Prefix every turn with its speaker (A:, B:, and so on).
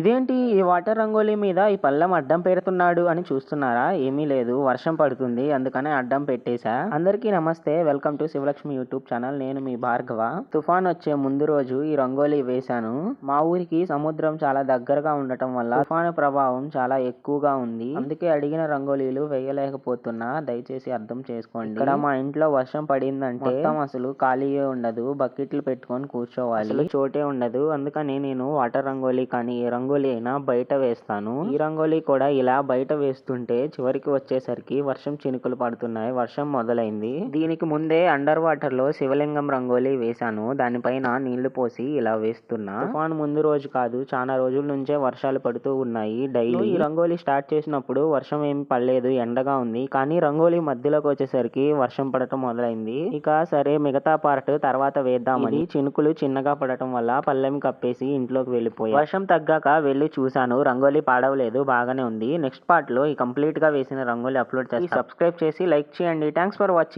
A: ఇదేంటి? ఈ వాటర్ రంగోలీ మీద ఈ పళ్ళెం అడ్డం పెడుతున్నాడు అని చూస్తున్నారా? ఏమీ లేదు. వర్షం పడుతుంది. అందుకనే అడ్డం పెట్టేశా? అందరికీ నమస్తే. Welcome to Sivalakshmi YouTube channel. నేను మీ భార్గవ. తుఫాన్ వచ్చే ముందు రోజు ఈ రంగోలీ వేశాను. మా ఊరికి సముద్రం చాలా దగ్గరగా ఉండటం వల్ల తుఫాను ప్రభావం చాలా ఎక్కువగా ఉంది. అందుకే అడిగిన రంగోలీలు వేయలేకపోతున్నా దయచేసి అర్థం చేసుకోండి. ఇక్కడ మా ఇంట్లో వర్షం పడిందంటే మొత్తం అసలు ఖాళీయే ఉండదు. బకెట్లు పెట్టుకొని కూర్చోవాలి. చోటే ఉండదు. అందుకని నేను వాటర్ రంగోలీ కానీ ఏ రంగోలీ అయినా బయట వేస్తాను. ఈ రంగోలీ కూడా ఇలా బయట వేస్తుంటే చివరికి వచ్చేసరికి వర్షం చినుకులు పడుతున్నాయి. వర్షం మొదలైంది. దీనికి ముందే అండర్ వాటర్లో శివలింగం రంగోలీ వేశాను. దానిపైన నీళ్ళు పోసి ఇలా వేస్తున్నా. తుఫాన్ ముందు రోజు కాదు చాలా రోజుల నుంచే వర్షాలు పడుతూ ఉన్నాయి డైలీ. ఈ రంగోలీ స్టార్ట్ చేసినప్పుడు వర్షం ఏమి పడలేదు ఎండగా ఉంది. కానీ రంగోలీ మధ్యలోకి వచ్చేసరికి వర్షం పడటం మొదలైంది. ఇక సరే మిగతా పార్ట్ తర్వాత వేద్దామని. చినుకులు చిన్నగా పడటం వల్ల పల్లెం కప్పేసి ఇంట్లోకి వెళ్ళిపోయి. వర్షం తగ్గాక వెళ్ళి చూశాను. రంగోలీ పాడవలేదు బాగానే ఉంది. నెక్స్ట్ పార్ట్లో ఈ కంప్లీట్గా వేసిన రంగోలీ అప్లోడ్ చేసి సబ్స్క్రైబ్ చేసి లైక్ చేయండి. Thanks for watching.